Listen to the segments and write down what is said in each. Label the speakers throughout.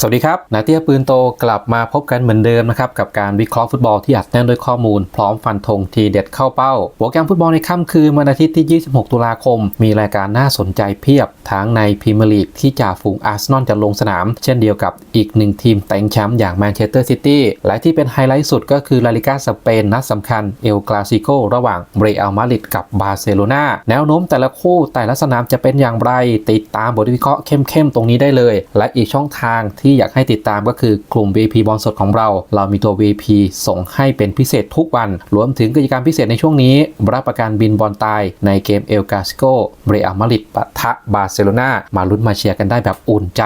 Speaker 1: สวัสดีครับนาเตียปืนโตกลับมาพบกันเหมือนเดิมนะครับกับการวิเคราะห์ฟุตบอลที่อัดแน่นด้วยข้อมูล พร้อมฟันธงทีเด็ดเข้าเป้าโปรแกรมฟุตบอลในค่ำคืนวันอาทิตย์ที่ 26 ตุลาคม มีรายการน่าสนใจเพียบ ทั้งในพรีเมียร์ลีกที่จ่าฝูงอาร์เซนอลจะลงสนาม เช่นเดียวกับอีกหนึ่งทีมแต่งแชมป์อย่างแมนเชสเตอร์ซิตี้และที่เป็นไฮไลท์สุดก็คือลาลิกาสเปนนัดสำคัญเอลกลาซิโกระหว่างเรอัลมาดริดกับบาร์เซโลนาแนวโน้มแต่ละคู่แต่ละสนามจะเป็นอย่างไร ติดตามบทวิเคราะห์เข้มๆตรงนี้ได้เลย และอีกช่องทางที่อยากให้ติดตามก็คือกลุ่ม VIP บอลสดของเรา เรามีตัว VIP ส่งให้เป็นพิเศษทุกวัน รวมถึงกิจกรรมพิเศษในช่วงนี้ รับประกันบินบอลตายในเกมเอลกาซิโกเรอัลมาดริดปะทะบาร์เซโลนามาลุ้นมาเชียร์กันได้แบบอุ่นใจ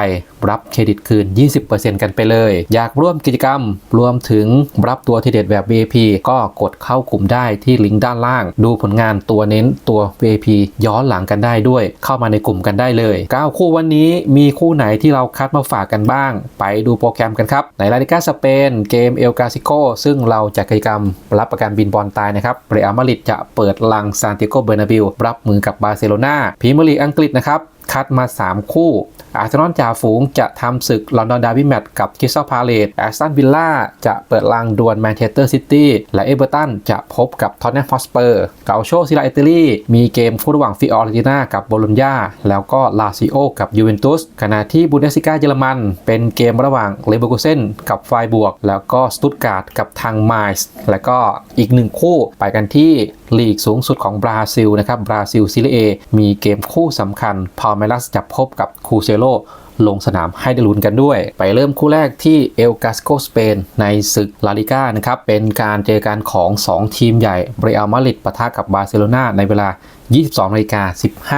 Speaker 1: รับเครดิตคืน 20%กันไปเลย อยากร่วมกิจกรรม รวมถึงรับตัวทีเด็ดแบบ VIP ก็กดเข้ากลุ่มได้ที่ลิงก์ด้านล่าง ดูผลงานตัวเน้นตัว VIP ย้อนหลังกันได้ด้วย เข้ามาในกลุ่มกันได้เลย 9 คู่วันนี้มีคู่ไหนที่เราคัดมาฝากกันบ้างไปดูโปรแกรมกันครับ ในลาลิกาสเปนเกมเอลกาซิโกซึ่งเราจะกิจกรรมรับประกันบินบอลตายนะครับเรอัลมาดริดจะเปิดลังซานติโกเบอร์นาบิลรับมือกับบาร์เซโลนาพรีเมียร์ลีกอังกฤษนะครับคัดมา 3 คู่ อาร์เซนอลจ่าฝูงจะทำศึกลอนดอนดาร์บี้แมตช์กับคริสตัลพาเลตแอสตันวิลล่าจะเปิดลังดวลแมนเชสเตอร์ซิตี้และเอเวอร์ตันจะพบกับท็อตแนมฮอสเปอร์เกาโชซิลาอเตอรี่มีเกมคู่ระหว่างฟิออร์ติน่ากับโบโลญญาแล้วก็ลาซิโอกับยูเวนตุสขณะที่บุนเดสซิก้าเยอรมัน เป็นเกมระหว่างเลเวอร์คูเซนกับไฟบวก แล้วก็สตุตการ์ดกับทางไมส์แล้วก็อีกหนึ่งคู่ไปกันที่ ลีกสูงสุดของบราซิลนะครับบราซิลซีเรียมีเกมคู่สำคัญพาเมลัสจะพบกับคูเซโลลงสนามให้ได้ลุ้นกันด้วย ไปเริ่มคู่แรกที่เอลกาสโกสเปนในศึกลาลิก้านะครับ เป็นการเจอกันของ 2 ทีมใหญ่เรอัลมาดริดปะทะกับบาร์เซโลนาในเวลา 22นาฬิกา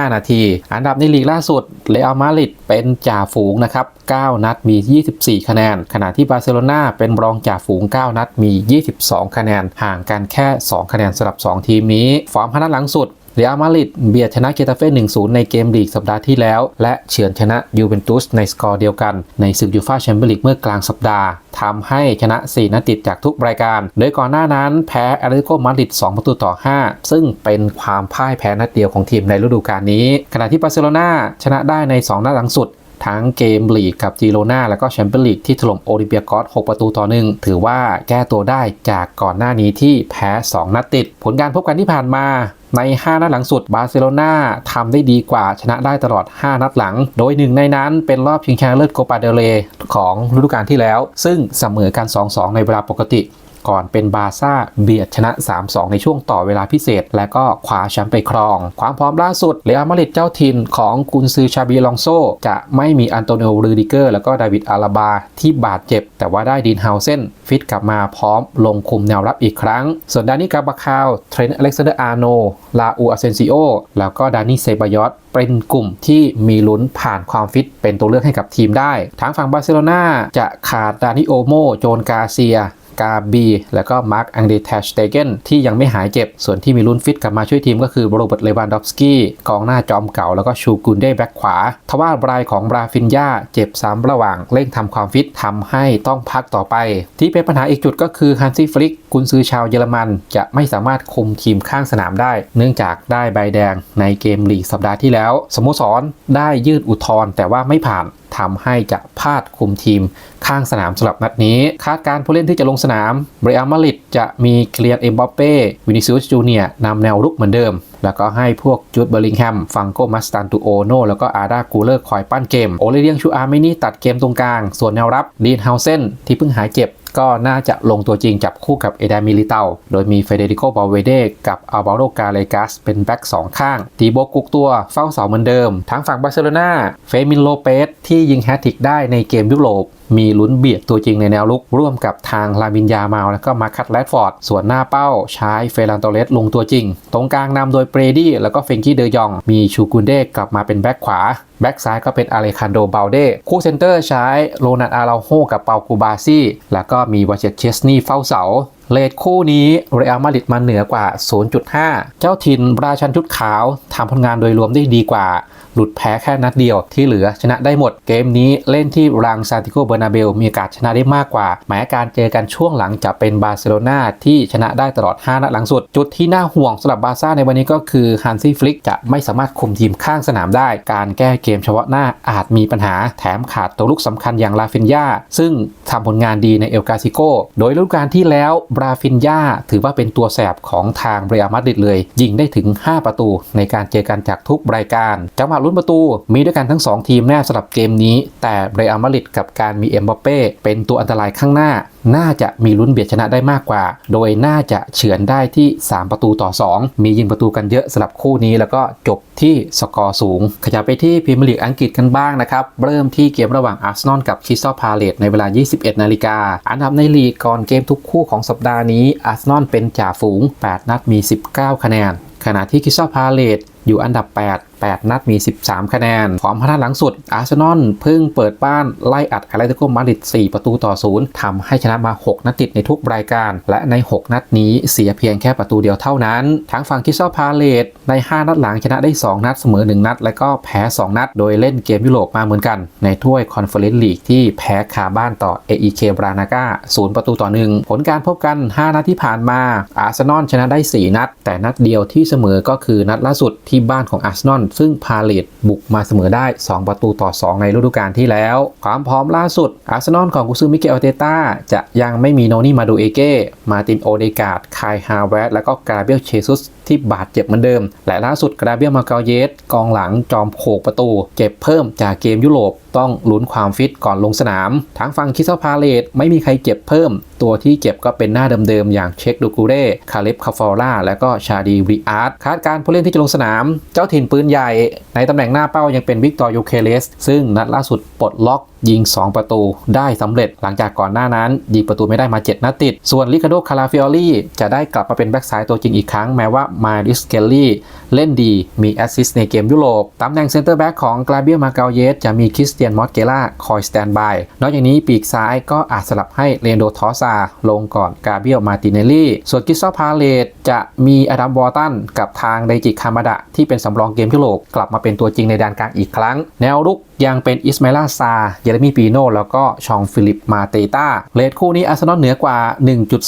Speaker 1: 15 นาที อันดับในลีกล่าสุดเลอัลมาดริดเป็นจ่าฝูงนะครับ 9 นัดมี 24 คะแนน ขณะที่บาร์เซโลนาเป็นรองจ่าฝูง 9 นัดมี 22 คะแนน ห่างกันแค่ 2 คะแนนสำหรับ 2 ทีมนี้ ฟอร์มพนัดหลังสุด เรอัลมาดริดเบียดชนะเกตาเฟ่1-0 ในเกมลีกสัปดาห์ที่แล้ว และเฉือนชนะยูเวนตุสในสกอร์เดียวกัน ในศึกยูฟ่าแชมเปี้ยนลีกเมื่อกลางสัปดาห์ทำให้ชนะ 4 นัดติดจากทุกรายการ โดยก่อนหน้านั้นแพ้อาริโกมาดริด 2 ประตูต่อ 5 ซึ่งเป็นความพ่ายแพ้นัดเดียวของทีมในฤดูกาลนี้ ขณะที่บาร์เซโลนาชนะได้ใน 2 นัดหลังสุดทั้งเกมลีกกับจีโรนาแล้วก็แชมเปี้ยนลีกที่ถล่มโอลิเปียกอส6ประตูต่อหนึ่งถือว่าแก้ตัวได้จากก่อนหน้านี้ที่แพ้ 2 นัดติด ผลการพบกันที่ผ่านมา ใน 5 นัดหลังสุดบาร์เซโลนาทำได้ดีกว่าชนะได้ตลอด 5 นัดหลัง โดยหนึ่งในนั้นเป็นรอบชิงชนะเลิศโกปาเดเลของฤดูกาลที่แล้ว ซึ่งเสมอกัน 2-2 ในเวลาปกติ ก่อนเป็นบาซ่าเบียดชนะ 3-2 ในช่วงต่อเวลาพิเศษ และก็คว้าแชมป์ไปครอง ความพร้อมล่าสุดเรอัลมาดริดเจ้าถิ่นของกุนซือชาบีลองโซ จะไม่มีอันโตนิโอรูดิเกอร์ แล้วก็ดาวิดอาราบาที่บาดเจ็บ แต่ว่าได้ดินเฮาเซนฟิตกลับมาพร้อมลงคุมแนวรับอีกครั้ง ส่วนดานิกาบาคาวเทรนอเล็กซานเดอร์อาร์โนลาอูอาเซนซิโอแล้วก็ดานิเซบายอตเป็นกลุ่มที่มีลุ้นผ่านความฟิตเป็นตัวเลือกให้กับทีมได้ ทางฝั่งบาร์เซโลนาจะขาดดานิโอโมโจนกาเซีย กาบีแล้วก็มาร์คอังเดทชเตเกนที่ยังไม่หายเจ็บ ส่วนที่มีลุ้นฟิตกลับมาช่วยทีมก็คือโรเบิร์ตเลวานดอฟสกี้กองหน้าจอมเก่าแล้วก็ชูกุนเด้แบ็คขวา ทว่าบรายของบราฟินยาเจ็บซ้ำระหว่างเร่งทำความฟิตทำให้ต้องพักต่อไป ที่เป็นปัญหาอีกจุดก็คือฮันซี่ฟลิกกุนซือชาวเยอรมันจะไม่สามารถคุมทีมข้างสนามได้ เนื่องจากได้ใบแดงในเกมลีกสัปดาห์ที่แล้ว สโมสรได้ยื่นอุทธรณ์แต่ว่าไม่ผ่าน ทำให้จะพลาดคุมทีมข้างสนามสำหรับนัดนี้ คาดการผู้เล่นที่จะลงสนามเรอัลมาดริดจะมีเคลียร์เอ็มบอปเป้วินิซิอุสจูเนียนำแนวรุกเหมือนเดิม แล้วก็ให้พวกจูดเบอร์ลิงแฮมฟังโกมัสตันตูโอโนแล้วก็อาร์ดากูเลอร์คอยปั้นเกม โอเลเรียงชูอาร์ไมนี่ตัดเกมตรงกลาง ส่วนแนวรับดีนเฮาเซนที่เพิ่งหายเจ็บ ก็น่าจะลงตัวจริงจับคู่กับเอดามิลิเตาโดยมีเฟเดริโกบาเวเดกับอัลบาโรกาเลกัสเป็นแบ็กสองข้างตีโบกุกตัวเฝ้าเสาเหมือนเดิม ทั้งฝั่งบาร์เซโลนาเฟมินโลเปสที่ยิงแฮตทริกได้ในเกมยุโรป มีลุ้นเบียดตัวจริงในแนวลุก ร่วมกับทางลามินยามาลแล้วก็มาคัตแรดฟอร์ด ส่วนหน้าเป้าใช้เฟรันโตเลสลงตัวจริง ตรงกลางนำโดยเปรดี้แล้วก็เฟงกี้เดยอง มีชูกุนเดกลับมาเป็นแบ็กขวาแบ็กซ้ายก็เป็นอเลคันโดเบลเดคู่เซนเตอร์ใช้โรนันอาราโฮกับเปากูบาซี่แล้วก็มีวาเชตเชสนีเฝ้าเสา เลทคู่นี้เรอัลมาดริดมาเหนือกว่า 0.5 เจ้าถิ่นราชันชุดขาวทำผลงานโดยรวมได้ดีกว่า หลุดแพ้แค่นัดเดียวที่เหลือชนะได้หมด เกมนี้เล่นที่รังซานติโกเบอร์นาเบลมีโอกาสชนะได้มากกว่า แม้การเจอกันช่วงหลังจะเป็นบาร์เซโลนาที่ชนะได้ตลอด 5 นัดหลังสุด จุดที่น่าห่วงสำหรับบาร์ซ่าในวันนี้ก็คือฮันซี่ฟลิกจะไม่สามารถคุมทีมข้างสนามได้ การแก้เกมเฉพาะหน้าอาจมีปัญหาแถมขาดตัวลูกสำคัญอย่างลาฟินยาซึ่งทำผลงานดีในเอลกาซิโกโดยฤดูกาลที่แล้วราฟินยาถือว่าเป็นตัวแสบของทางเรอัลมาดริดเลย ยิงได้ถึง 5 ประตูในการเจอกันจากทุกรายการ จังหวะลุ้นประตูมีด้วยกันทั้ง 2 ทีมแน่สำหรับเกมนี้ แต่เรอัลมาดริดกับการมีเอ็มบัปเป้เป็นตัวอันตรายข้างหน้า น่าจะมีลุ้นเบียดชนะได้มากกว่า โดยน่าจะเฉือนได้ที่ 3 ประตูต่อ 2 มียิงประตูกันเยอะสำหรับคู่นี้ แล้วก็จบที่สกอร์สูง ขยับไปที่พรีเมียร์ลีกอังกฤษกันบ้างนะครับเริ่มที่เกมระหว่างอาร์เซนอลกับคริสตัลพาเลตในเวลา 21 นาฬิกาอันดับในลีกก่อนเกมทุกคู่ของสัปดาห์นี้อาร์เซนอลเป็นจ่าฝูง 8 นัดมี 19 คะแนน ขณะที่คริสตัลพาเลตอยู่อันดับ 8 8 นัดมี 13 คะแนนฟอร์มพัฒนหลังสุด อาร์เซนอลเพิ่งเปิดบ้านไล่อัดแอตเลติโกมาดริด4 ประตูต่อ 0ทำให้ชนะมา 6 นัดติดในทุกรายการ และใน 6 นัดนี้เสียเพียงแค่ประตูเดียวเท่านั้น ทั้งฝั่งคิสซาพาเลตใน 5 นัดหลังชนะได้ 2 นัดเสมอ 1 นัด และก็แพ้ 2 นัด โดยเล่นเกมยุโรปมาเหมือนกัน ในถ้วยคอนเฟอเรนซ์ลีกที่แพ้คาบ้านต่อ AEK บรานาก้า0ประตูต่อ 1 ผลการพบกัน 5 นัดที่ผ่านมาอาร์เซนอลชนะได้ 4 นัด แต่นัดเดียวที่เสมอก็คือนัดล่าสุดที่บ้านของอาร์เซนอลซึ่งพาเลตบุกมาเสมอได้ 2 ประตูต่อ 2 ในฤดูกาลที่แล้ว ความพร้อมล่าสุด อาร์เซนอลของกุซือมิเกลเตต้าจะยังไม่มีโนนี่มาดูเอเก้ มาตินโอเดกาดคายฮาวเวตและก็กราเบียลเชซุสที่บาดเจ็บเหมือนเดิม และล่าสุดกราเบียลมาเกาเยสกองหลังจอมโขกประตู เจ็บเพิ่มจากเกมยุโรป ต้องลุ้นความฟิตก่อนลงสนาม ทั้งฝั่งคิสซาพาเลตไม่มีใครเจ็บเพิ่ม ตัวที่เจ็บก็เป็นหน้าเดิมๆอย่างเช็คดูกูเร่คาเลฟคาฟอร่าและก็ชาดีริอาร์ตคาดการผู้เล่นที่จะลงสนาม เจ้าถิ่นปืนใหญ่ ในตำแหน่งหน้าเป้ายังเป็นวิกตอร์ยูเคเลสซึ่งนัดล่าสุดปลดล็อกยิง 2 ประตูได้สำเร็จหลังจากก่อนหน้านั้น ยิงประตูไม่ได้มา 7นัดติด ส่วนลิคาโดคาราฟิออลี่จะได้กลับมาเป็นแบ็กซ้ายตัวจริงอีกครั้ง แม้ว่ามาริสเกลลี่เล่นดีมีแอสซิสต์ในเกมยุโรปตำแหน่งเซนเตอร์แบ็กของกราเบียลมาเกาเยสจะมีคริสเตียนมอสเกล่าคอยสแตนบายนอกจากนี้ปีกซ้ายก็อาจสลับให้เลนโดทอซาลงก่อนกาเบียลมาติเนลลี่ส่วนกิสซอพาเลตจะมีอดัมวอร์ตันกับทางไดจิคามาดะที่เป็นสำรองเกมยุโรปกลับมาเป็นตัวจริงในแดนกลางอีกครั้ง แนวรุกยังเป็นอิสมาลาซา เยเรมีปีโนแล้วก็ชองฟิลิปมาเตตาเลทคู่นี้อาร์เซนอลเหนือกว่า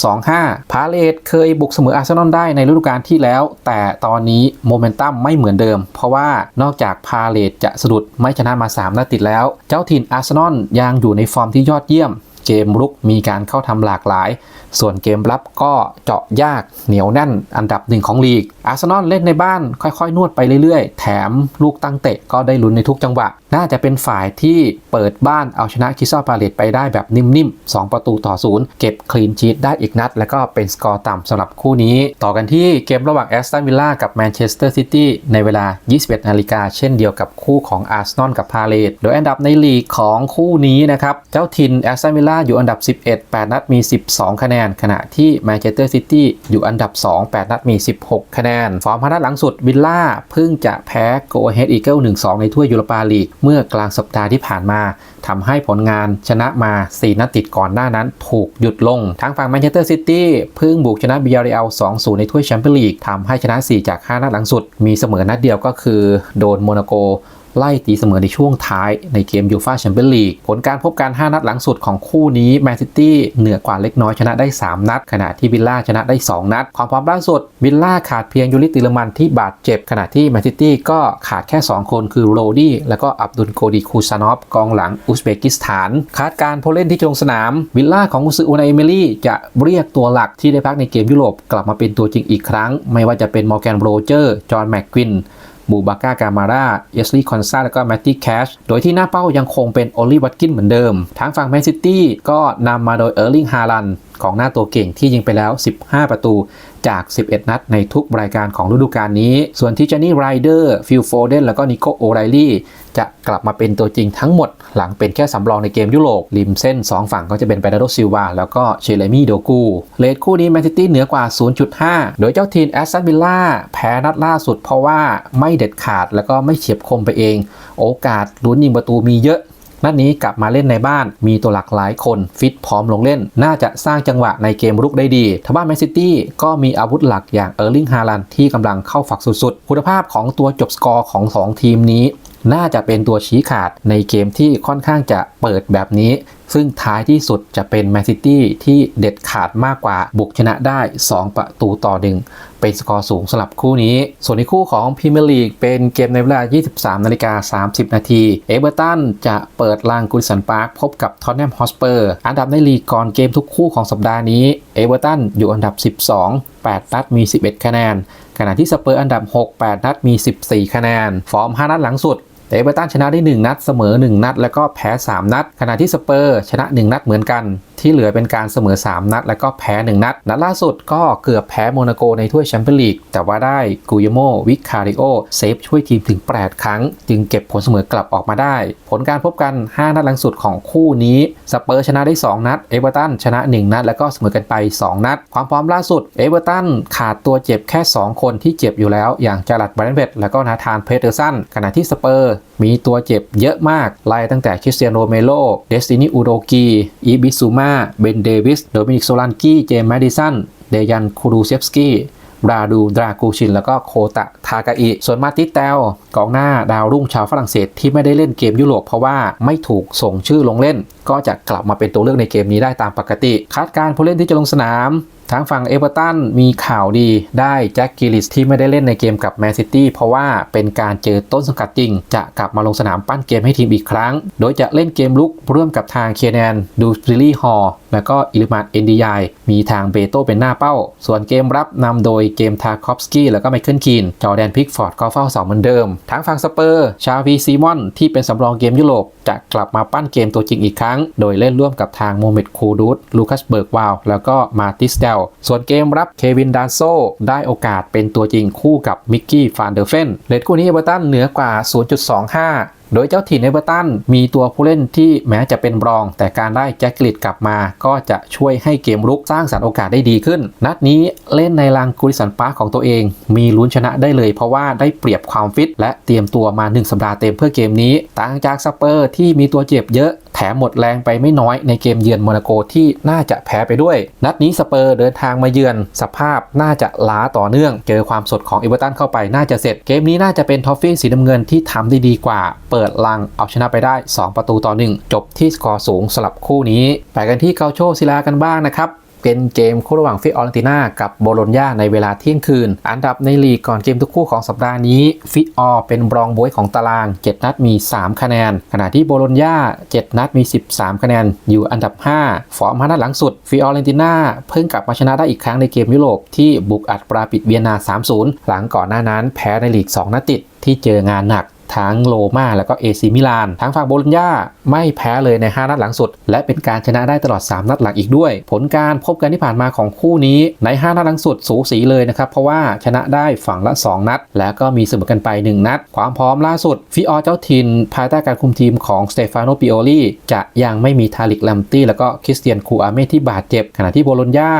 Speaker 1: 1.25 พาเลตเคยบุกเสมออาร์เซนอลได้ในฤดูกาลที่แล้ว แต่ตอนนี้โมเมนตัมไม่เหมือนเดิม เพราะว่านอกจากพาเลตจะสะดุดไม่ชนะมา3นัดติดแล้ว เจ้าถิ่นอาร์เซนอลยังอยู่ในฟอร์มที่ยอดเยี่ยม เกมรุกมีการเข้าทำหลากหลายส่วนเกมรับก็เจาะยากเหนียวแน่นอันดับหนึ่งของลีก อาร์เซนอลเล่นในบ้านค่อยๆ นวดไปเรื่อยๆ แถมลูกตั้งเตะก็ได้ลุ้นในทุกจังหวะ น่าจะเป็นฝ่ายที่เปิดบ้านเอาชนะคิซซาพาเลตไปได้แบบนิ่มๆ 2 ประตูต่อศูนย์เก็บคลีนชีตได้อีกนัด แล้วก็เป็นสกอร์ต่ำสำหรับคู่นี้ ต่อกันที่เกมระหว่างแอสตันวิลล่ากับแมนเชสเตอร์ซิตี้ในเวลา 21นาฬิกาเช่นเดียวกับคู่ของอาร์เซนอลกับพาเลตโดยอันดับในลีกของคู่นี้นะครับเจ้าทินแอสตันวิลล่าอยู่อันดับ 11 8 นัดมี 12 คะแนนขณะที่แมนเชสเตอร์ซิตี้อยู่อันดับ 2 8 นัดมี 16 คะแนนฟอร์มพนัดหลังสุดวิลล่าเพิ่งจะแพ้โกเฮดอีเกิล1-2 ในถ้วยยูโรปาลีก เมื่อกลางสัปดาห์ที่ผ่านมาทำให้ผลงานชนะมา 4 นัดติดก่อนหน้านั้นถูกหยุดลงทางฝั่งแมนเชสเตอร์ซิตี้เพิ่งบุกชนะบิยาเรอัล2-0 ในถ้วยแชมเปี้ยนลีกทำให้ชนะ 4 จาก 5 นัดหลังสุด มีเสมอนัดเดียวก็คือ โดนโมนาโก ไล่ตีเสมอในช่วงท้ายในเกมยูฟาแชมเปี้ยนลีกผลการพบกัน5นัดหลังสุดของคู่นี้แมนซิตี้เหนือกว่าเล็กน้อยชนะได้ 3 นัด ขณะที่วิลล่าชนะได้ 2 นัด ความพร้อมล่าสุดวิลล่าขาดเพียงยูริติลมันที่บาดเจ็บ ขณะที่แมนซิตี้ก็ขาดแค่ 2 คนคือโรดี้แล้วก็อับดุลโกดีคูซานอฟกองหลังอุซเบกิสถานคาดการผู้เล่นที่จะลงสนามวิลล่าของอุซอูนาเอเมลี่จะเรียกตัวหลักที่ได้พักในเกมยุโรปกลับมาเป็นตัวจริงอีกครั้ง ไม่ว่าจะเป็นมอร์แกนโรเจอร์จอห์นแม็กกวิน บูบาก้ากามาร่าเอสลีคอนซาแล้วก็แมตตี้แคชโดยที่หน้าเป้ายังคงเป็นโอลิวัตกินเหมือนเดิม ทางฝั่งแมนซิตี้ก็นำมาโดยเออร์ลิงฮาลันของหน้าตัวเก่งที่ยิงไปแล้ว 15 ประตู จาก 11 นัดในทุกรายการของฤดูกาลนี้ ส่วนที่เจนี่ไรเดอร์ฟิลโฟเดนแล้วก็นิโคโอไรลี่จะกลับมาเป็นตัวจริงทั้งหมด หลังเป็นแค่สำรองในเกมยุโรปริมเส้น 2 ฝั่งก็จะเป็นเบรนาโดซิลวาแล้วก็เชเลมี่โดกูเลทคู่นี้แมนซิตี้เหนือกว่า 0.5 โดยเจ้าทีมแอสตันวิลล่าแพ้นัดล่าสุดเพราะว่าไม่เด็ดขาดแล้วก็ไม่เฉียบคมไปเอง โอกาสลุ้นยิงประตูมีเยอะ นัดนี้กลับมาเล่นในบ้านมีตัวหลักหลายคนฟิตพร้อมลงเล่น น่าจะสร้างจังหวะในเกมรุกได้ดีทบ้านแมนซิตี้ก็มีอาวุธหลักอย่างเออร์ลิงฮาลันที่กำลังเข้าฝักสุดๆ คุณภาพของตัวจบสกอร์ของ 2 ทีมนี้ น่าจะเป็นตัวชี้ขาดในเกมที่ค่อนข้างจะเปิดแบบนี้ ซึ่งท้ายที่สุดจะเป็นแมนซิตี้ที่เด็ดขาดมากกว่าบุกชนะได้ 2 ประตูต่อหนึ่งเป็นสกอร์สูงสำหรับคู่นี้ ส่วนในคู่ของพรีเมียร์ลีกเป็นเกมในเวลา 23 นาฬิกา 30 นาที เอเวอร์ตันจะเปิดลานกุลิสันพาร์คพบกับทอตแนมฮอสเปอร์ อันดับในลีกก่อนเกมทุกคู่ของสัปดาห์นี้ เอเวอร์ตันอยู่อันดับ 12 8 นัดมี 11 คะแนน ขณะที่สเปอร์อันดับ 6 8 นัดมี 14 คะแนน ฟอร์ม 5 นัดหลังสุด เอเวอร์ตันชนะได้ 1 นัดเสมอ 1 นัด แล้วก็แพ้ 3 นัด ขณะที่สเปอร์ชนะ 1 นัดเหมือนกัน ที่เหลือเป็นการเสมอ 3 นัด แล้วก็แพ้ 1 นัด นัดล่าสุดก็เกือบแพ้โมนาโกในถ้วยแชมเปี้ยนลีก แต่ว่าได้กูยโมวิคาริโอเซฟช่วยทีมถึง 8 ครั้ง จึงเก็บผลเสมอกลับออกมาได้ ผลการพบกัน 5 นัดหลังสุดของคู่นี้สเปอร์ชนะได้ 2 นัด เอเวอร์ตันชนะ 1 นัด แล้วก็เสมอกันไป 2 นัด ความพร้อมล่าสุดเอเวอร์ตันขาดตัวเจ็บแค่ 2 คนที่เจ็บอยู่แล้ว อย่างจารัดบรนเวตแล้วก็นาธานเพเทอร์สันขณะที่สเปอร์ มีตัวเจ็บเยอะมากไล่ตั้งแต่คริสเตียโนเมโล เดสตินีอูโดกีอีบิซูมา เบนเดวิส โดมินิกโซลันกี้ เจมส์แมดิสัน เดยันคูรูเซฟสกี้ราดูดรากูชิน แล้วก็โคตะทากาอิ ส่วนมาติเตลกองหน้าดาวรุ่งชาวฝรั่งเศสที่ไม่ได้เล่นเกมยุโรปเพราะว่าไม่ถูกส่งชื่อลงเล่น ก็จะกลับมาเป็นตัวเลือกในเกมนี้ได้ตามปกติ คาดการ์ผู้เล่นที่จะลงสนาม ทางฝั่งเอเวอร์ตันมีข่าวดีได้แจ็คกิลิสที่ไม่ได้เล่นในเกมกับแมนซิตี้เพราะว่าเป็นการเจอต้นสังกัดจริง จะกลับมาลงสนามปั้นเกมให้ทีมอีกครั้ง โดยจะเล่นเกมลุกร่วมกับทางเคียแนนดูสตริลี่ฮอร์แล้วก็อิลิมานเอนดียมีทางเบโตเป็นหน้าเป้า ส่วนเกมรับนำโดยเกมทาคอฟสกี้แล้วก็ไมเคิลคีน จอแดนพิกฟอร์ดก็เฝ้าเสาเหมือนเดิม ทางฝั่งสเปอร์ ชาวีซีมอน ที่เป็นสำรองเกมยุโรป จะกลับมาปั้นเกมตัวจริงอีกครั้ง โดยเล่นร่วมกับทางโมเมดคูดูดลูคัสเบิร์กวาวแล้วก็มาติสเดล ส่วนเกมรับเควินดานโซได้โอกาสเป็นตัวจริงคู่กับมิกกี้ฟานเดอร์เฟนเลดคู่นี้เอเวอร์ตันเหนือกว่า 0.25 โดยเจ้าถิ่นเอเวอร์ตันมีตัวผู้เล่นที่แม้จะเป็นรอง แต่การได้แจ็คกลิดกลับมา ก็จะช่วยให้เกมรุกสร้างสรรค์โอกาสได้ดีขึ้น นัดนี้เล่นในลางกุริสันปาร์คของตัวเอง มีลุ้นชนะได้เลยเพราะว่าได้เปรียบความฟิต และเตรียมตัวมา 1 สัปดาห์เต็มเพื่อเกมนี้ ต่างจากสเปอร์ที่มีตัวเจ็บเยอะ แถมหมดแรงไปไม่น้อยในเกมเยือนโมนาโกที่น่าจะแพ้ไปด้วย นัดนี้สเปอร์เดินทางมาเยือน สภาพน่าจะล้าต่อเนื่อง เจอความสดของเอเวอร์ตันเข้าไปน่าจะเสร็จ เกมนี้น่าจะเป็นทอฟฟี่สีน้ำเงินที่ทำได้ดีกว่า เปิดลังเอาชนะไปได้ 2 ประตูต่อ 1 จบที่สกอร์สูงสลับคู่นี้ ไปกันที่เกาโชซิลากันบ้างนะครับ เป็นเกมคู่ระหว่างฟิออเรนติน่ากับโบโลญญาในเวลาเที่ยงคืน อันดับในลีกก่อนเกมทุกคู่ของสัปดาห์นี้ฟิออเป็นรองบวยของตาราง 7 นัดมี 3 คะแนน ขณะที่โบโลญญา7 นัดมี 13 คะแนน อยู่อันดับ 5 ฟอร์ม5นัดหลังสุดฟิออเรนติน่าเพิ่งกลับมาชนะได้อีกครั้งในเกมยุโรปที่บุกอัดปราปิดเวียนนา 3-0 หลังก่อนหน้านั้นแพ้ในลีก 2 นัดติดที่เจองานหนัก ทั้งโรมาแล้วก็เอซีมิลานทั้งฝั่งโบลญญาไม่แพ้เลยใน 5 นัดหลังสุด และเป็นการชนะได้ตลอด 3 นัดหลังอีกด้วย ผลการพบกันที่ผ่านมาของคู่นี้ใน 5 นัดหลังสุดสูสีเลยนะครับเพราะว่าชนะได้ฝั่งละ 2 นัด แล้วก็มีเสมอกันไป 1 นัด ความพร้อมล่าสุดฟิออเจ้าทิน ภายใต้การคุมทีมของสเตฟานโนปิโอลีจะยังไม่มีทาริกลัมตี้แล้วก็คริสเตียนคูอาเมที่บาดเจ็บ ขณะที่โบลญญา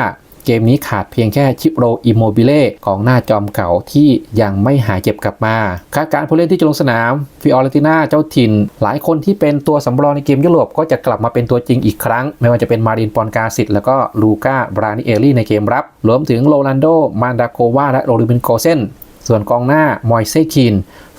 Speaker 1: เกมนี้ขาดเพียงแค่ชิปโรอิโมบิเล่กองหน้าจอมเก่าที่ยังไม่หายเจ็บกลับมาคาดการผู้เล่นที่จะลงสนามฟิออเรนติน่าเจ้าถิ่น หลายคนที่เป็นตัวสำรองในเกมยุโรปก็จะกลับมาเป็นตัวจริงอีกครั้ง ไม่ว่าจะเป็นมารินปอนกาสิตแล้วก็ลูก้าบรานิเอลี่ในเกมรับ รวมถึงโรลันโดมานดาโกวาและโรลิบินโกเซนส่วนกองหน้ามอยเซคิน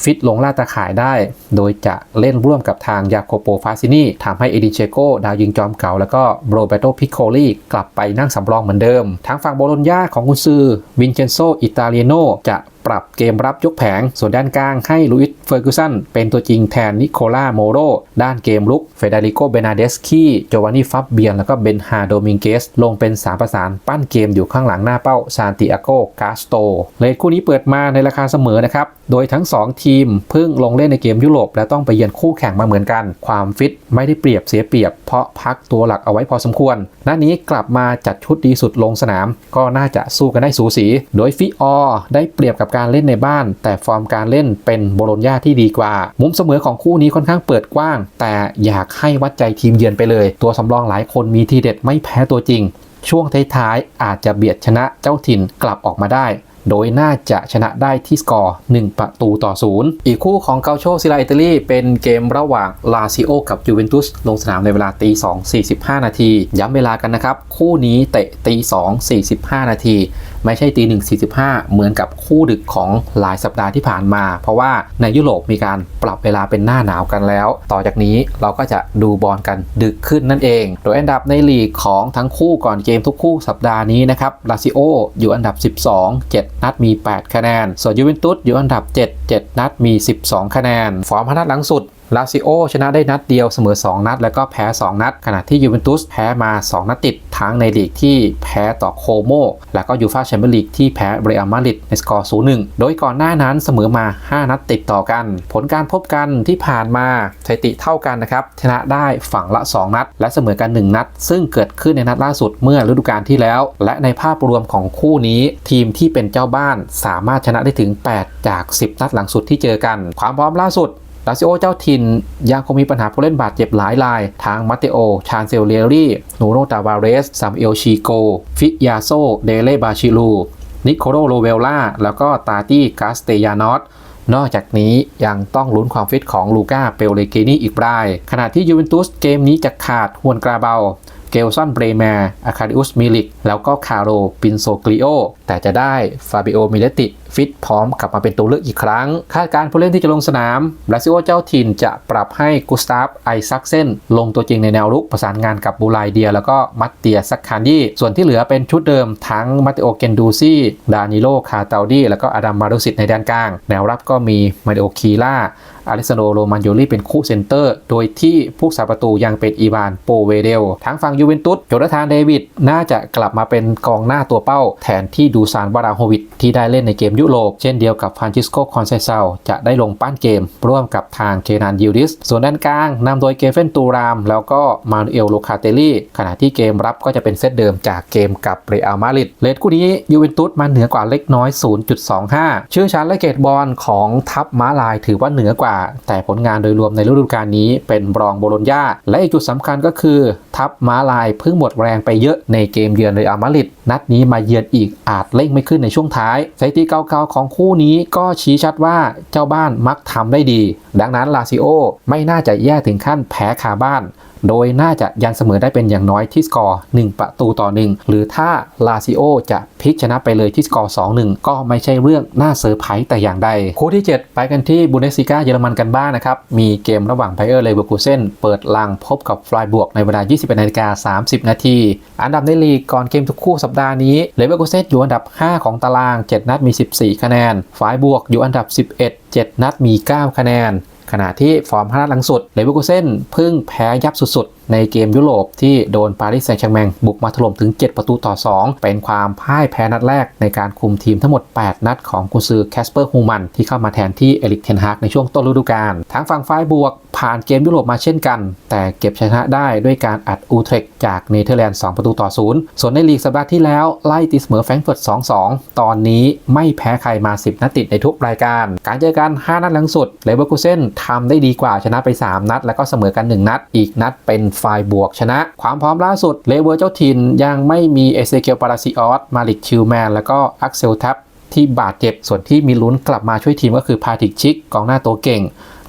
Speaker 1: ฟิตลงล่าตาข่ายได้ โดยจะเล่นร่วมกับทางยาโคโปฟาซินีทำให้เอดิเชโกดาวยิงจอมเก่า แล้วก็โรเบโตพิโคลีกลับไปนั่งสำรองเหมือนเดิม ทางฝั่งโบโลญญาของกุนซือวินเชนโซอิตาเลียโนจะ ปรับเกมรับยกแผง ส่วนด้านกลางให้ลุอิสเฟอร์กูสันเป็นตัวจริงแทนนิโคล่าโมโรด้านเกมลุกเฟเดริโกเบนาเดสคีโจวานนี่ฟับเบียน แล้วก็เบนฮาโดมิงเกส ลงเป็นสามประสานปั้นเกมอยู่ข้างหลังหน้าเป้าซานติอาโกกาสโตเลทคู่นี้เปิดมาในราคาเสมอนะครับ โดยทั้ง 2 ทีมเพิ่งลงเล่นในเกมยุโรป และต้องไปเยือนคู่แข่งมาเหมือนกัน ความฟิตไม่ได้เปรียบเสียเปรียบ เพราะพักตัวหลักเอาไว้พอสมควรนัดนี้กลับมาจัดชุดดีสุดลงสนาม ก็น่าจะสู้กันได้สูสี โดยฟิออได้เปรียบกับการเล่นในบ้าน แต่ฟอร์มการเล่นเป็นโบโลญญาที่ดีกว่า มุมเสมอของคู่นี้ค่อนข้างเปิดกว้าง แต่อยากให้วัดใจทีมเยือนไปเลย ตัวสำรองหลายคนมีทีเด็ดไม่แพ้ตัวจริง ช่วงท้ายๆอาจจะเบียดชนะเจ้าถิ่นกลับออกมาได้ โดยน่าจะชนะได้ที่สกอร์ 1 ประตูต่อ 0 อีกคู่ของเกาโชซิลาอิตาลีเป็นเกมระหว่างลาซิโอกับยูเวนตุสลงสนามในเวลาตี2 45 นาที ย้ำเวลากันนะครับ คู่นี้เตะตี2 45 นาที ไม่ใช่ตี1 45 เหมือนกับคู่ดึกของหลายสัปดาห์ที่ผ่านมา เพราะว่าในยุโรปมีการปรับเวลาเป็นหน้าหนาวกันแล้ว ต่อจากนี้เราก็จะดูบอลกันดึกขึ้นนั่นเอง โดยอันดับในลีกของทั้งคู่ก่อนเกมทุกคู่สัปดาห์นี้นะครับลาซิโออยู่อันดับ 12 7นัดมี 8 คะแนน ส่วนยูเวนตุสอยู่อันดับ 7 7 นัดมี 12 คะแนน ฟอร์มพนัดหลังสุด ลาซิโอชนะได้นัดเดียวเสมอ 2 นัด แล้วก็แพ้ 2 นัด ขณะที่ยูเวนตุสแพ้มา 2 นัดติด ทั้งในลีกที่แพ้ต่อโคโม แล้วก็ยูฟาแชมเปี้ยนลีกที่แพ้เรอัลมาดริดในสกอร์ 0-1 โดยก่อนหน้านั้นเสมอมา 5 นัดติดต่อกัน ผลการพบกันที่ผ่านมาสถิติเท่ากันนะครับ ชนะได้ฝั่งละ 2 นัด และเสมอกัน 1 นัด ซึ่งเกิดขึ้นในนัดล่าสุดเมื่อฤดูกาลที่แล้ว และในภาพรวมของคู่นี้ ทีมที่เป็นเจ้าบ้านสามารถชนะได้ถึง 8 จาก 10 นัดหลังสุดที่เจอกัน ความพร้อมล่าสุด ลาซิโอเจ้าถิ่นยังคงมีปัญหาผู้เล่นบาดเจ็บหลายรายทางมาเตโอ ชานเซลเลียรี่ นูโรตาวาเรสซามเอลชีโก ฟิยาโซ เดเลบาชิลู นิโคโรโรเวล่า แล้วก็ตาตี้กาสเตยานอสนอกจากนี้ยังต้องลุ้นความฟิตของลูก้าเปลเลเกนีอีกราย ขณะที่ยูเวนตุสเกมนี้จะขาดฮวนกราเบา เกลซอนเบรแมร์อาคาริอุสมิลิก แล้วก็คาโรปินโซกริโอ แต่จะได้ฟาบิโอมิเลติฟิตพร้อมกลับมาเป็นตัวเลือกอีกครั้ง คาดการ์ผู้เล่นที่จะลงสนามบราซิโอเจ้าถิ่นจะปรับให้กุสตาฟไอซักเซนลงตัวจริงในแนวรุกประสานงานกับบูไลเดีย แล้วก็มัตเตียซักคานดี้ส่วนที่เหลือเป็นชุดเดิมทั้งมาติโอเกนดูซี่ดานิโลคาเตาดี้แล้วก็อดัมมารุสิตในแดนกลาง แนวรับก็มีมาริโอคีล่าอเลสซานโดโรมันโยลี่เป็นคู่เซนเตอร์ โดยที่ผู้สาประตูยังเป็นอีวานโปเวเดล ทั้งฝั่งยูเวนตุสโจนาธานเดวิดน่าจะกลับมาเป็นกองหน้าตัวเป้า แทนที่ดูซานวาราโฮวิดที่ได้เล่นในเกมยุโรปเช่นเดียวกับฟรานชิสโกคอนเซซาจะได้ลงป้านเกม ร่วมกับทางเคนานยิลดิส ส่วนด้านกลางนำโดยเกเฟนตูราม แล้วก็มานูเอลโลคาเตลี่ขณะที่เกมรับก็จะเป็นเซตเดิมจากเกมกับเรอัลมาดริดเลดคู่นี้ยูเวนตุสมาเหนือกว่าเล็กน้อย 0.25 ชื่อชั้นและเกตบอลของทัพม้าลายถือว่าเหนือกว่า แต่ผลงานโดยรวมในฤดูกาลนี้เป็นรองโบโลญญาและอีกจุดสำคัญก็คือ ทัพม้าลายเพิ่งหมดแรงไปเยอะในเกมเยือนเรอัลมาดริดนัดนี้มาเยือนอีกอาจเร่งไม่ขึ้นในช่วงท้ายสถิติเก่าเกาของคู่นี้ก็ชี้ชัดว่าเจ้าบ้านมักทำได้ดี ดังนั้นลาซิโอไม่น่าจะแย่ถึงขั้นแพ้คาบ้าน โดยน่าจะยันเสมอได้เป็นอย่างน้อยที่สกอร์ 1 ประตูต่อ 1 หรือถ้าลาซิโอจะพลิกชนะไปเลยที่สกอร์ 2-1 ก็ไม่ใช่เรื่องน่าเซอร์ไพรส์แต่อย่างใด คู่ที่ 7 ไปกันที่บุนเดสซิก้าเยอรมันกันบ้างนะครับ มีเกมระหว่างไบเออร์เลเวอร์คูเซนเปิดลังพบกับฟลายบวกในเวลา 21นาฬิกา30 นาที อันดับในลีกก่อนเกมทุกคู่สัปดาห์นี้เลเวอร์คูเซนอยู่อันดับ 5 ของตาราง 7 นัดมี 14 คะแนนฟลายบวกอยู่อันดับ 11 7 นัดมี 9 คะแนน ขณะที่ฟอร์มพนัดหลังสุดเลเวอร์คูเซนเพิ่งแพ้ยับสุดๆ ในเกมยุโรปที่โดนปารีสแซงต์แชงแมงบุกมาถล่มถึง 7 ประตูต่อ 2 เป็นความพ่ายแพ้นัดแรกในการคุมทีมทั้งหมด 8 นัดของกุซือแคสเปอร์ฮูมันที่เข้ามาแทนที่เอลิกเทนฮากในช่วงต้นฤดูกาลทั้งฝั่งฝ่ายบวก ผ่านเกมยุโรปมาเช่นกัน แต่เก็บชนะได้ด้วยการอัดอูเทรกจากเนเธอร์แลนด์ 2 ประตูต่อ 0 ส่วนในลีกสัปดาห์ที่แล้ว ไล่ตีเสมอแฟรงก์เฟิร์ต 2-2 ตอนนี้ไม่แพ้ใครมา 10 นัดติดในทุกรายการ การเจอกัน 5 นัดหลังสุดเลเวอร์คูเซนทำได้ดีกว่าชนะไป 3 นัด แล้วก็เสมอกัน 1 นัด อีกนัดเป็นฝ่ายบวกชนะ ความพร้อมล่าสุดเลเวอร์เจ้าถิ่นยังไม่มีเอเซเกียลปาราซิออสมาลิกชิลแมนแล้วก็อักเซลทับที่บาดเจ็บส่วนที่มีลุ้นกลับมาช่วยทีมก็คือพาติกชิกกองหน้าตัวเก่ง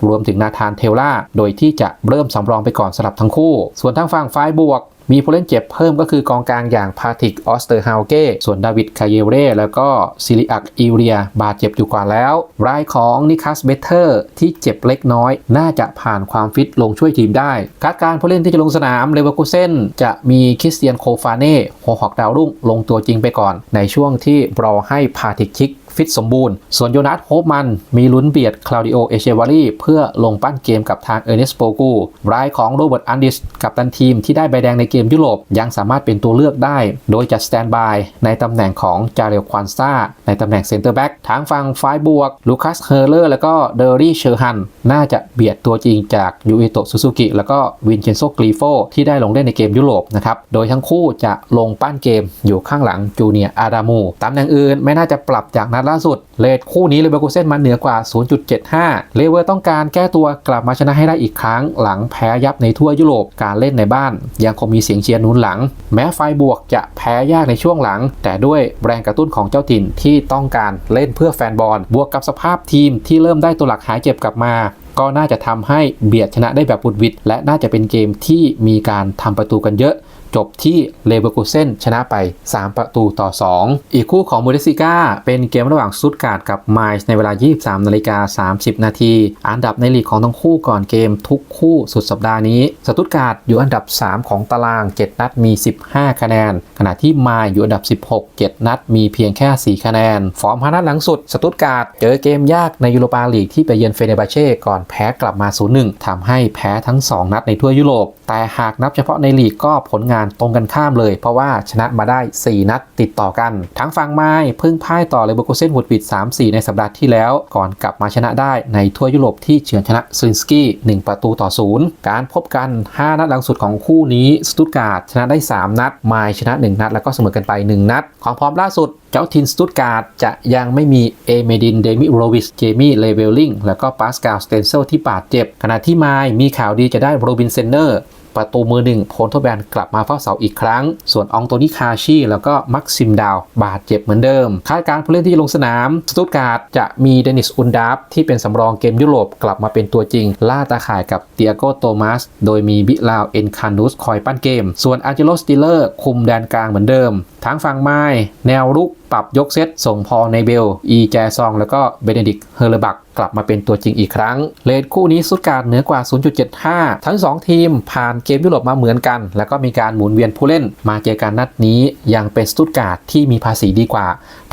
Speaker 1: รวมถึงนาธานเทลล่า โดยที่จะเริ่มสำรองไปก่อนสลับทั้งคู่ ส่วนทางฝั่งฝ่ายบวกมีผู้เล่นเจ็บเพิ่มก็คือกองกลางอย่างพาติกออสเตอร์ฮาวเก้ ส่วนดาวิดคาเยเร่แล้วก็ซิลิอักอิเรีย บาดเจ็บอยู่ก่อนแล้ว รายของนิคัสเบเทอร์ที่เจ็บเล็กน้อย น่าจะผ่านความฟิตลงช่วยทีมได้คาดการ์ผู้เล่นที่จะลงสนามเลเวอร์คูเซนจะมีคริสเตียนโคฟาเน่หัวหอกดาวรุ่งลงตัวจริงไปก่อน ในช่วงที่รอให้พาติกชิก ฟิตสมบูรณ์ ส่วนโยนัสโฮปมันมีลุ้นเบียดคลาวดิโอเอเชวารีเพื่อลงปั้นเกมกับทางเอเนสโปกูรายของโรเบิร์ตอันดิสกับตันทีมที่ได้ใบแดงในเกมยุโรปยังสามารถเป็นตัวเลือกได้ โดยจะสแตนบายในตำแหน่งของจาเรลควานซาในตำแหน่งเซนเตอร์แบ็กทางฝั่งฝ่ายบวกลูคัสเฮอร์เลอร์แล้วก็เดอรี่เชอร์ฮันน่าจะเบียดตัวจริงจากยูเอโตะซูซูกิแล้วก็วินเชนโซกรีโฟที่ได้ลงเล่นในเกมยุโรปนะครับโดยทั้งคู่จะลงปั้นเกมอยู่ข้างหลังจูเนียอาดามูตำแหน่งอื่นไม่น่าจะปรับจากนันัดล่าสุดเลทคู่นี้เลเวอร์คูเซ่นมาเหนือกว่า 0.75 เลเวอร์ต้องการแก้ตัวกลับมาชนะให้ได้อีกครั้ง หลังแพ้ยับในทั่วยุโรปการเล่นในบ้าน ยังคงมีเสียงเชียร์หนุนหลัง แม้ไฟบวกจะแพ้ยากในช่วงหลัง แต่ด้วยแรงกระตุ้นของเจ้าถิ่นที่ต้องการเล่นเพื่อแฟนบอลบวกกับสภาพทีมที่เริ่มได้ตัวหลักหายเจ็บกลับมาก็น่าจะทำให้เบียดชนะได้แบบบุดวิดและน่าจะเป็นเกมที่มีการทำประตูกันเยอะ จบที่เลเวอร์คูเซนชนะไป 3 ประตูต่อ 2 อีกคู่ของบูเดสซิก้าเป็นเกมระหว่างซุตการ์ดกับไมซ์ในเวลา 23นาฬิกา30 นาที อันดับในลีกของทั้งคู่ก่อนเกมทุกคู่สุดสัปดาห์นี้ สตุตการ์ดอยู่อันดับ 3 ของตาราง 7 นัดมี 15 คะแนน ขณะที่ไมซ์อยู่อันดับ 16 7 นัดมีเพียงแค่ 4 คะแนน ฟอร์มพานัดหลังสุด สตุตการ์ดเจอเกมยากในยูโรปาลีกที่ไปเยือนเฟเนบาเช่ก่อนแพ้กลับมา 0-1ทำให้แพ้ทั้ง 2 นัดในทั่วยุโรป แต่หากนับเฉพาะในลีกก็ผลงานตรงกันข้ามเลย เพราะว่าชนะมาได้ 4 นัดติดต่อกัน ทั้งฝั่งไม้พิ่งพ่ายต่อเลเวอร์คูเซนวุดวิด3-4 ในสัปดาห์ที่แล้ว ก่อนกลับมาชนะได้ในทั่วยุโรปที่เฉือนชนะซินสกี้1ประตูต่อ 0 การพบกัน 5 นัดหลังสุดของคู่นี้สตุตการ์ดชนะได้ 3 นัดไม้ชนะ 1 นัด แล้วก็เสมอกันไป 1 นัด ของพร้อมล่าสุดเจ้าทินสตุตการ์ดจะยังไม่มีเอเมดินเดมิโรวิชเจมี่เลเวลลิงแล้วก็ปาสกาลสเตนเซลที่บาดเจ็บขณะที่ไมล์มีข่าวดีจะได้โรบินเซนเนอร์ ประตูมือหนึ่งโพลโทแบนกลับมาเฝ้าเสาอีกครั้ง ส่วนองโตนี่คาชีแล้วก็มักซิมดาวบาดเจ็บเหมือนเดิม คาดการณ์ผู้เล่นที่ลงสนามสตุตการ์ดจะมีเดนิสอุนดาฟที่เป็นสำรองเกมยุโรปกลับมาเป็นตัวจริง ล่าตาข่ายกับเตียโกโตมัสโดยมีบิลาวเอ็นคานุสคอยปั้นเกม ส่วนอาร์เจโลสติเลอร์คุมแดนกลางเหมือนเดิม ทั้งฝั่งไม้แนวรุก ปรับยกเซตส่งพอในเบล อีแจซอง แล้วก็เบเนดิกเฮอร์เลบักกลับมาเป็นตัวจริงอีกครั้ง เลดคู่นี้สุดการเหนือกว่า 0.75 ทั้ง 2 ทีมผ่านเกมยุโรปมาเหมือนกัน แล้วก็มีการหมุนเวียนผู้เล่น มาเจอกันนัดนี้ยังเป็นสตุตการ์ดที่มีภาษีดีกว่า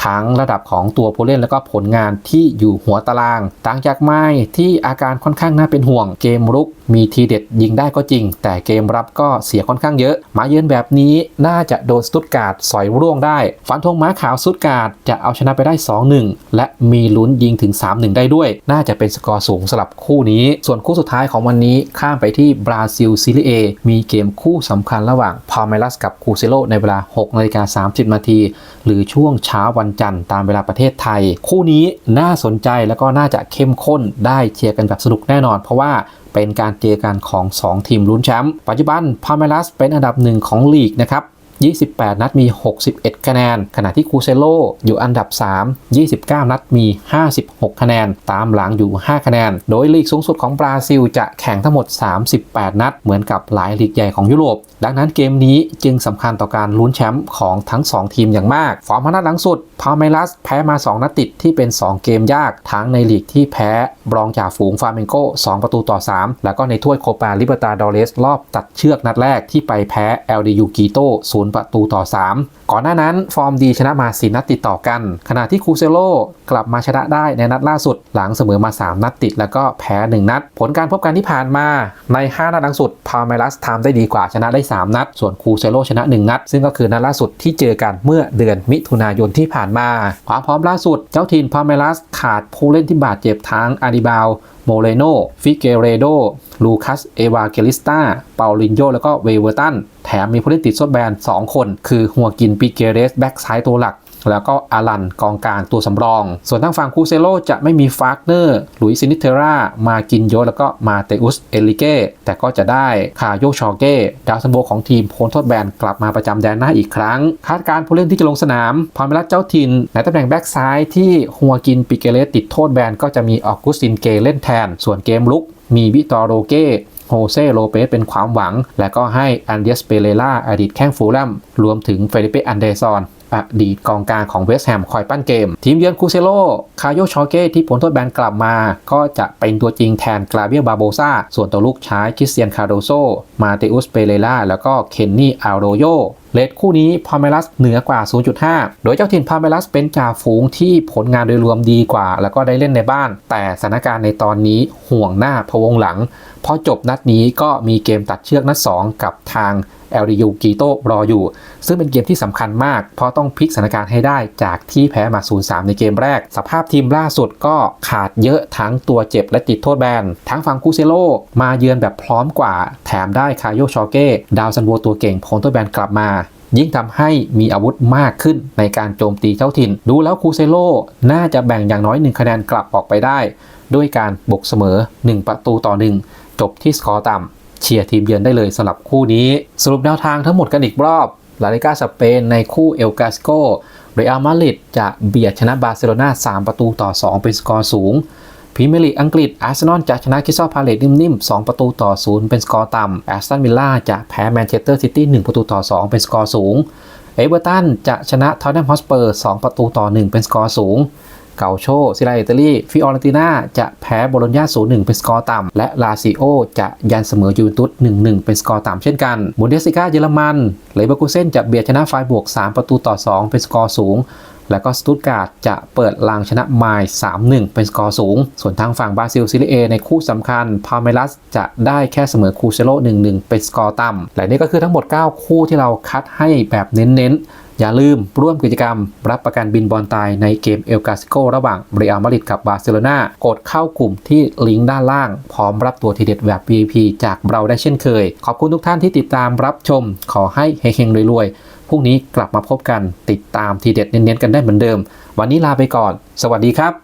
Speaker 1: ทั้งระดับของตัวผู้เล่นแล้วก็ผลงานที่อยู่หัวตาราง ต่างจากไม้ที่อาการค่อนข้างน่าเป็นห่วง เกมรุกมีทีเด็ดยิงได้ก็จริง แต่เกมรับก็เสียค่อนข้างเยอะ มาเยือนแบบนี้น่าจะโดนสตุตการ์ดสอยร่วงได้ ฟันธงม้าขาวสตุตการ์ดจะเอาชนะไปได้ 2-1 และมีลุ้นยิงถึง 3-1 ได้ด้วย น่าจะเป็นสกอร์สูงสำหรับคู่นี้ ส่วนคู่สุดท้ายของวันนี้ข้ามไปที่บราซิลซีรีเอมีเกมคู่สำคัญระหว่างพาเมลัสกับคูเซโลในเวลา6นาฬิกา30 นาที หรือช่วงเช้าวันจันทร์ตามเวลาประเทศไทย คู่นี้น่าสนใจแล้วก็น่าจะเข้มข้นได้เชียร์กันแบบสนุกแน่นอน เพราะว่าเป็นการเจอกันของ 2 ทีมลุ้นแชมป์ปัจจุบันพาเมลัสเป็นอันดับหนึ่งของลีกนะครับ 28 นัดมี 61 คะแนน ขณะที่คูเซโลอยู่อันดับ 3 29 นัดมี 56 คะแนน ตามหลังอยู่ 5 คะแนน โดยลีกสูงสุดของบราซิลจะแข่งทั้งหมด 38 นัด เหมือนกับหลายลีกใหญ่ของยุโรปดังนั้นเกมนี้จึงสำคัญต่อการลุ้นแชมป์ของทั้ง 2 ทีมอย่างมาก ฟอร์มพนัดหลังสุดพาเมลัสแพ้มา 2 นัดติดที่เป็น 2 เกมยาก ทั้งในลีกที่แพ้บรองจ่าฝูงฟาเมนโก 2 ประตูต่อ 3 แล้วก็ในถ้วยโคปาลิเบตาดอเรส รอบตัดเชือกนัดแรกที่ไปแพ้ LDU กีโต0ประตูต่อ 3 ก่อนหน้านั้นฟอร์มดีชนะมา4นัดติดต่อกัน ขณะที่คูเซโลกลับมาชนะได้ในนัดล่าสุด หลังเสมอมา 3 นัดติด แล้วก็แพ้ 1 นัด ผลการพบกันที่ผ่านมาใน 5 นัดหลังสุดพาเมลัสทำได้ดีกว่าชนะได้3 นัด ส่วนคูเซโลชนะ 1 นัด ซึ่งก็คือนัดล่าสุดที่เจอกันเมื่อเดือนมิถุนายนที่ผ่านมา ความพร้อมล่าสุด เจ้าทีมพาเมลัสขาดผู้เล่นที่บาดเจ็บทั้งอาดิบาลโมเรโน ฟิเกเรโด ลูคัส เอวาเกลิสตาเปาลินโย แล้วก็เวเวอร์ตัน แถมมีผู้เล่นติดโซดแบน 2 คน คือหัวกินปิเกเรส แบ็กซ้ายตัวหลัก แล้วก็อารันกองกลางตัวสำรอง ส่วนทางฝั่งคูเซโลจะไม่มีฟาร์กเนอร์หลุยซินิเทรามากินโยแล้วก็มาเตอุสเอลิเก้แต่ก็จะได้คาโยชอเก้ดาวซันโบของทีมโพนโทษแบนกลับมาประจำแดนหน้าอีกครั้ง คาดการ์ผู้เล่นที่จะลงสนามพาเมลัสเจ้าถิ่นในตำแหน่งแบ็กซ้ายที่หัวกินปิเกเรสติดโทษแบนก็จะมีออกุสตินเกเล่นแทน ส่วนเกมลุกมีวิตอโรเก้โฮเซโลเปสเป็นความหวัง และก็ให้อันเดียสเปเรล่าอดีตแข้งฟูลแลมรวมถึงเฟลิเปอันเดซอน อดีตกองกลางของเวสต์แฮมคอยปั้นเกม ทีมเยือนคูเซโล คาโยชอเก้ที่ผลโทษแบนกลับมา ก็จะเป็นตัวจริงแทนกลาเบียบาโบซาส่วนตัวลูกชายคริสเตียนคาโดโซ มาเตอุสเปเรล่าแล้วก็เคนนี่อาโรโย เลดคู่นี้พาเมลัสเหนือกว่า 0.5 โดยเจ้าถิ่นพาเมลัสเป็นจ่าฝูงที่ผลงานโดยรวมดีกว่า แล้วก็ได้เล่นในบ้าน แต่สถานการณ์ในตอนนี้ห่วงหน้าพวงหลังพอจบนัดนี้ก็มีเกมตัดเชือกนัด 2 กับทาง LDU กีโตรออยู่ ซึ่งเป็นเกมที่สำคัญมาก เพราะต้องพลิกสถานการณ์ให้ได้จากที่แพ้มา 0-3 ในเกมแรก สภาพทีมล่าสุดก็ขาดเยอะทั้งตัวเจ็บและติดโทษแบน ทั้งฝั่งคูเซโลมาเยือนแบบพร้อมกว่า แถมได้คาโยชอเก้ ดาวซันโวตัวเก่งโพนโทษแบนกลับมา ยิ่งทำให้มีอาวุธมากขึ้นในการโจมตีเจ้าถิ่น ดูแล้วคูเซโลน่าจะแบ่งอย่างน้อย 1 คะแนนกลับออกไปได้ ด้วยการบุกเสมอ 1 ประตูต่อ 1 จบที่สกอร์ต่ำเชียร์ทีมเยือนได้เลยสำหรับคู่นี้ สรุปแนวทางทั้งหมดกันอีกรอบลาลิกาสเปนในคู่เอลกาสโกเรอัลมาดริดจะเบียดชนะบาร์เซโลนา3 ประตูต่อ 2 เป็นสกอร์สูง พรีเมียร์ลีกอังกฤษอาร์เซนอลจะชนะคิสตัลพาเลตนิ่มๆ 2 ประตูต่อ 0 เป็นสกอร์ต่ำแอสตันวิลล่าจะแพ้แมนเชสเตอร์ซิตี้1ประตูต่อ 2 เป็นสกอร์สูงเอเวอร์ตันจะชนะทอตแนมฮอสเปอร์2ประตูต่อ 1 เป็นสกอร์สูง เกาโชซิลาอิตาลีฟิออเรนติน่าจะแพ้โบโลญญา0-1 เป็นสกอร์ต่ำและลาซิโอจะยันเสมอยูเวนตุส1-1 เป็นสกอร์ต่ำเช่นกันบุนเดสิก้าเยอรมันเลเวอร์คูเซนจะเบียดชนะไฟบวก 3 ประตูต่อ 2 เป็นสกอร์สูง แล้วก็สตุตการ์ดจะเปิดลางชนะไมล์3-1 เป็นสกอร์สูง ส่วนทางฝั่งบราซิลซิลิเอในคู่สำคัญพาเมลัสจะได้แค่เสมอคูเซโล1-1 เป็นสกอร์ต่ำและนี่ก็คือทั้งหมด 9 คู่ที่เราคัดให้แบบเน้นๆ อย่าลืมร่วมกิจกรรม รับประกันบินบอลตายในเกมเอลกาซิโกระหว่างเรอัลมาดริดกับบาร์เซโลนากดเข้ากลุ่มที่ลิงก์ด้านล่าง พร้อมรับตัวทีเด็ดแบบ VIP จากเราได้เช่นเคย ขอบคุณทุกท่านที่ติดตามรับชม ขอให้เฮงๆรวยๆ พรุ่งนี้กลับมาพบกันติดตามทีเด็ดเน้นๆกันได้เหมือนเดิม วันนี้ลาไปก่อน สวัสดีครับ